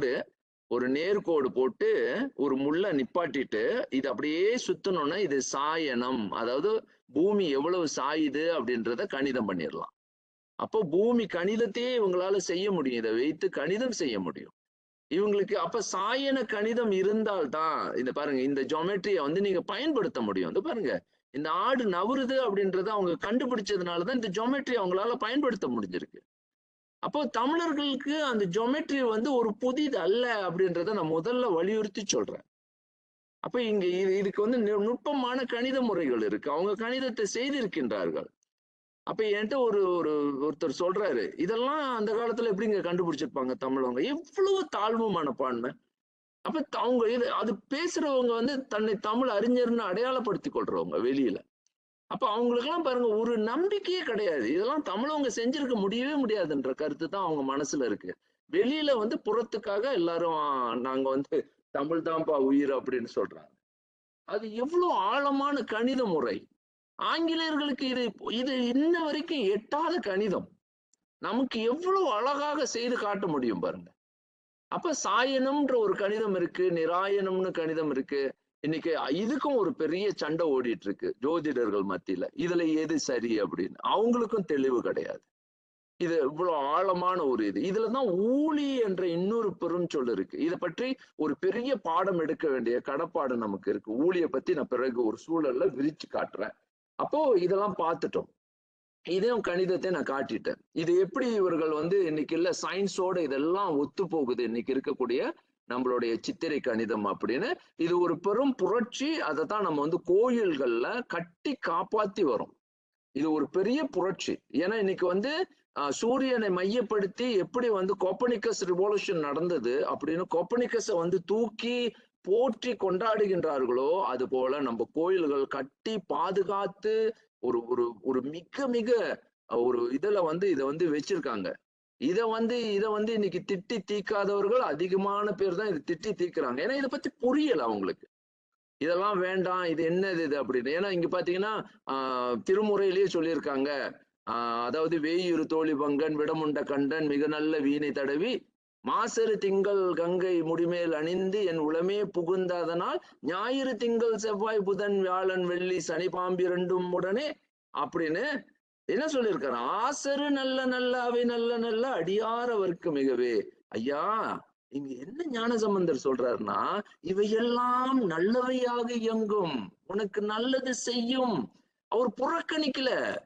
கோடு ஒரு நேர்கோடு போட்டு ஒரு முள்ளை நிப்பாட்டிட்டு இது அப்படியே சுத்தணும்னா இது சாயனம். அதாவது பூமி எவ்வளவு சாயுது அப்படின்றத கணிதம் பண்ணிடலாம் அப்போ பூமி கணிதத்தையே இவங்களால செய்ய முடியும். இதை வைத்து கணிதம் செய்ய முடியும். இவங்களுக்கு அப்ப சாயன கணிதம் இருந்தால்தான் இந்த பாருங்க இந்த ஜோமெட்ரியை வந்து நீங்க பயன்படுத்த முடியும். இந்த பாருங்க இந்த ஆடு நவருது அப்படின்றத அவங்க கண்டுபிடிச்சதுனாலதான் இந்த ஜோமெட்ரி அவங்களால பயன்படுத்த முடிஞ்சிருக்கு. அப்போ தமிழர்களுக்கு அந்த ஜொமெட்ரி வந்து ஒரு புதிது அல்ல அப்படின்றத நான் முதல்ல வலியுறுத்தி சொல்றேன். அப்ப இங்க இது இதுக்கு வந்து நு- நுட்பமான கணித முறைகள் இருக்கு. அவங்க கணிதத்தை செய்திருக்கின்றார்கள். அப்ப என்கிட்ட ஒரு ஒரு ஒருத்தர் சொல்றாரு இதெல்லாம் அந்த காலத்துல எப்படிங்க கண்டுபிடிச்சிருப்பாங்க தமிழவங்க? எவ்வளவு தாழ்வு மனப்பான்மை அப்ப த- அவங்க இது அது பேசுறவங்க வந்து தன்னை தமிழ் அறிஞர்னு அடையாளப்படுத்திக் கொள்றவங்க வெளியில. அப்ப அவங்களுக்கெல்லாம் பாருங்க ஒரு நம்பிக்கையே கிடையாது. இதெல்லாம் தமிழவங்க செஞ்சிருக்க முடியவே முடியாதுன்ற கருத்து தான் அவங்க மனசுல இருக்கு. வெளியில வந்து புறத்துக்காக எல்லாரும் நாங்க வந்து தமிழ் தான்ப்பா உயிர் அப்படின்னு சொல்றாங்க. அது எவ்வளவு ஆழமான கணித முறை. ஆங்கிலேயர்களுக்கு இது இது இன்ன வரைக்கும் எட்டாத கணிதம். நமக்கு எவ்வளவு அழகாக செய்து காட்ட முடியும் பாருங்க. அப்ப சாயனம்ன்ற ஒரு கணிதம் இருக்கு நிராயனம்னு கணிதம் இருக்கு. இன்னைக்கு இதுக்கும் ஒரு பெரிய சண்டை ஓடிட்டு இருக்கு ஜோதிடர்கள் மத்தியில. இதுல எது சரி அப்படின்னு. அவங்களுக்கும் தெளிவு கிடையாது. இது இவ்வளவு ஆழமான ஒரு இது. இதுல தான் ஊழி என்ற இன்னொரு பெரும் சொல் இருக்கு. இதை பற்றி ஒரு பெரிய பாடம் எடுக்க வேண்டிய கடப்பாடு நமக்கு இருக்கு. ஊழிய பத்தி நான் பிறகு ஒரு சூழல்ல விரிச்சு காட்டுறேன். அப்போ இதெல்லாம் பார்த்துட்டோம். இதையும் கணிதத்தை நான் காட்டிட்டேன். இது எப்படி இவர்கள் வந்து இன்னைக்கு இல்ல சயின்ஸோட இதெல்லாம் ஒத்து போகுது இன்னைக்கு இருக்கக்கூடிய நம்மளுடைய சித்திரை கணிதம் அப்படின்னு. இது ஒரு பெரும் புரட்சி. அதை தான் நம்ம வந்து கோயில்கள்ல கட்டி காப்பாத்தி வரும் இது ஒரு பெரிய புரட்சி. ஏன்னா இன்னைக்கு வந்து ஆஹ், சூரியனை மையப்படுத்தி எப்படி வந்து கோப்பனிக்கஸ் ரிவல்யூஷன் நடந்தது அப்படின்னு கோப்பனிக்கஸை வந்து தூக்கி போற்றி கொண்டாடுகின்றார்களோ அது போல நம்ம கோயில்கள் கட்டி பாதுகாத்து ஒரு ஒரு ஒரு மிக மிக ஒரு இதுல வந்து இதை வந்து வச்சிருக்காங்க. இத வந்து இத வந்து இன்னைக்கு திட்டி தீக்காதவர்கள் அதிகமான பேர் தான் இது திட்டி தீக்குறாங்க. ஏன்னா இதை பத்தி புரியல அவங்களுக்கு. இதெல்லாம் வேண்டாம் இது என்னது இது அப்படின்னு. ஏன்னா இங்க பாத்தீங்கன்னா ஆஹ் திருமுறையிலேயே சொல்லியிருக்காங்க. ஆஹ் அதாவது வேயூர் தோழி பங்கன் விடமுண்ட கண்டன் மிக நல்ல வீணை தடவி மாசரு திங்கள் கங்கை முடிமேல் அணிந்து என் உளமே புகுந்ததனால் ஞாயிறு திங்கள் செவ்வாய் புதன் வியாழன் வெள்ளி சனி பாம்பிரண்டும் உடனே அப்படின்னு என்ன சொல்லியிருக்காரு? ஆசரு நல்ல நல்ல அவை நல்ல நல்ல அடியாரவர்க்கு மிகவே. ஐயா இங்க என்ன ஞானசம்பந்தர் சொல்றாருன்னா இவையெல்லாம் நல்லவையாக இயங்கும். உனக்கு நல்லது செய்யும். அவர் புறக்கணிக்கல.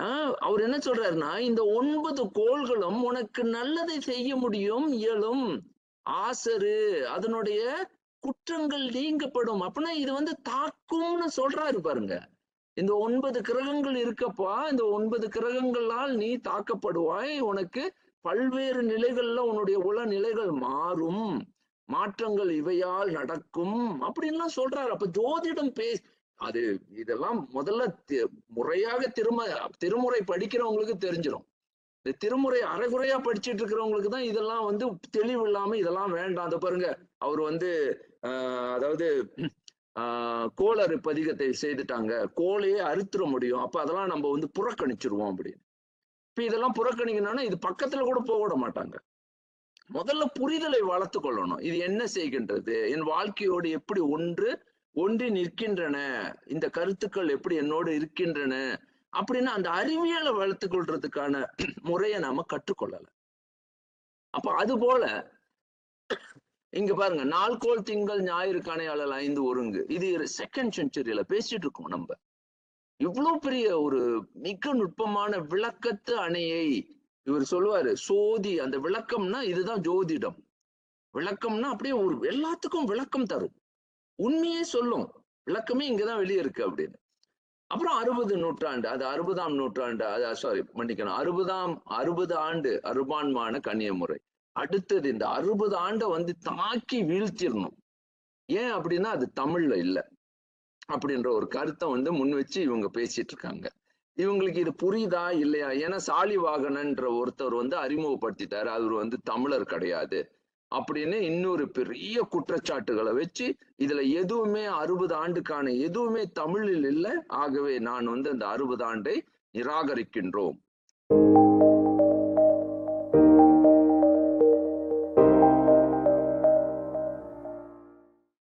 ஆஹ் அவர் என்ன சொல்றாருன்னா இந்த ஒன்பது கோள்களும் உனக்கு நல்லதை செய்ய முடியும் இயலும். ஆசரு அதனுடைய குற்றங்கள் நீங்கப்படும். அப்படின்னா இது வந்து தாக்கும்னு சொல்றாரு பாருங்க. இந்த ஒன்பது கிரகங்கள் இருக்கப்பா இந்த ஒன்பது கிரகங்களால் நீ தாக்கப்படுவாய். உனக்கு பல்வேறு நிலைகள்ல உன்னுடைய உள நிலைகள் மாறும். மாற்றங்கள் இவையால் நடக்கும். அப்படின்லாம் சொல்றாரு. அப்ப ஜோதிடம் பே அது இதெல்லாம் முதல்ல முறையாக திரும திருமுறை படிக்கிறவங்களுக்கு தெரிஞ்சிடும் இந்த திருமுறை அரைகுறையா படிச்சிட்டு இருக்கிறவங்களுக்கு தான் இதெல்லாம் வந்து தெளிவு இல்லாம இதெல்லாம் வேண்டாம். அதை பாருங்க அவர் வந்து ஆஹ் அதாவது கோளறு பதிகத்தை செய்துட்டாங்க. கோலையே அறுத்துற முடியும். அப்ப அதெல்லாம் நம்ம வந்து புறக்கணிச்சிருவோம் அப்படின்னு. இப்ப இதெல்லாம் புறக்கணிக்கணும்னா இது பக்கத்துல கூட போக விட மாட்டாங்க. முதல்ல புரிதலை வளர்த்து கொள்ளணும். இது என்ன செய்கின்றது? என் வாழ்க்கையோடு எப்படி ஒன்று ஒன்றி நிற்கின்றன? இந்த கருத்துக்கள் எப்படி என்னோடு இருக்கின்றன? அப்படின்னு அந்த அறிவியலை வளர்த்து கொள்றதுக்கான முறையை நாம கற்றுக்கொள்ளல அப்ப அது போல இங்க பாருங்க நாள்கோள் திங்கள் ஞாயிறு கணையாளல் ஐந்து ஒருங்கு. இது செகண்ட் செஞ்சுரியில பேசிட்டு இருக்கோம் நம்ம. இவ்வளவு பெரிய ஒரு மிக நுட்பமான விளக்கத்து அணையை இவர் சொல்லுவாரு சோதி. அந்த விளக்கம்னா இதுதான் ஜோதிடம். விளக்கம்னா அப்படியே ஒரு எல்லாத்துக்கும் விளக்கம் தரும். உண்மையே சொல்லும். விளக்கமே இங்கதான் வெளியே இருக்கு அப்படின்னு. அப்புறம் அறுபது நூற்றாண்டு அது அறுபதாம் நூற்றாண்டு அது சாரி மன்னிக்கணும். அறுபதாம் அறுபது ஆண்டு அருபான்மான கன்னியமுறை. அடுத்தது இந்த அறுபது ஆண்டை வந்து தாக்கி வீழ்த்திடணும் ஏன் அப்படின்னா அது தமிழ்ல இல்ல. அப்படின்ற ஒரு கருத்தை வந்து முன் வச்சு இவங்க பேசிட்டு இருக்காங்க. இவங்களுக்கு இது புரியுதா இல்லையா? ஏன்னா சாலிவாகனன்ற ஒருத்தர் வந்து அறிமுகப்படுத்திட்டாரு. அவர் வந்து தமிழர் கிடையாது. அப்படின்னு இன்னொரு பெரிய குற்றச்சாட்டுகளை வச்சு இதுல எதுவுமே அறுபது ஆண்டுக்கான எதுவுமே தமிழில் இல்லை. ஆகவே நான் வந்து அந்த அறுபது ஆண்டை நிராகரிக்கின்றோம்.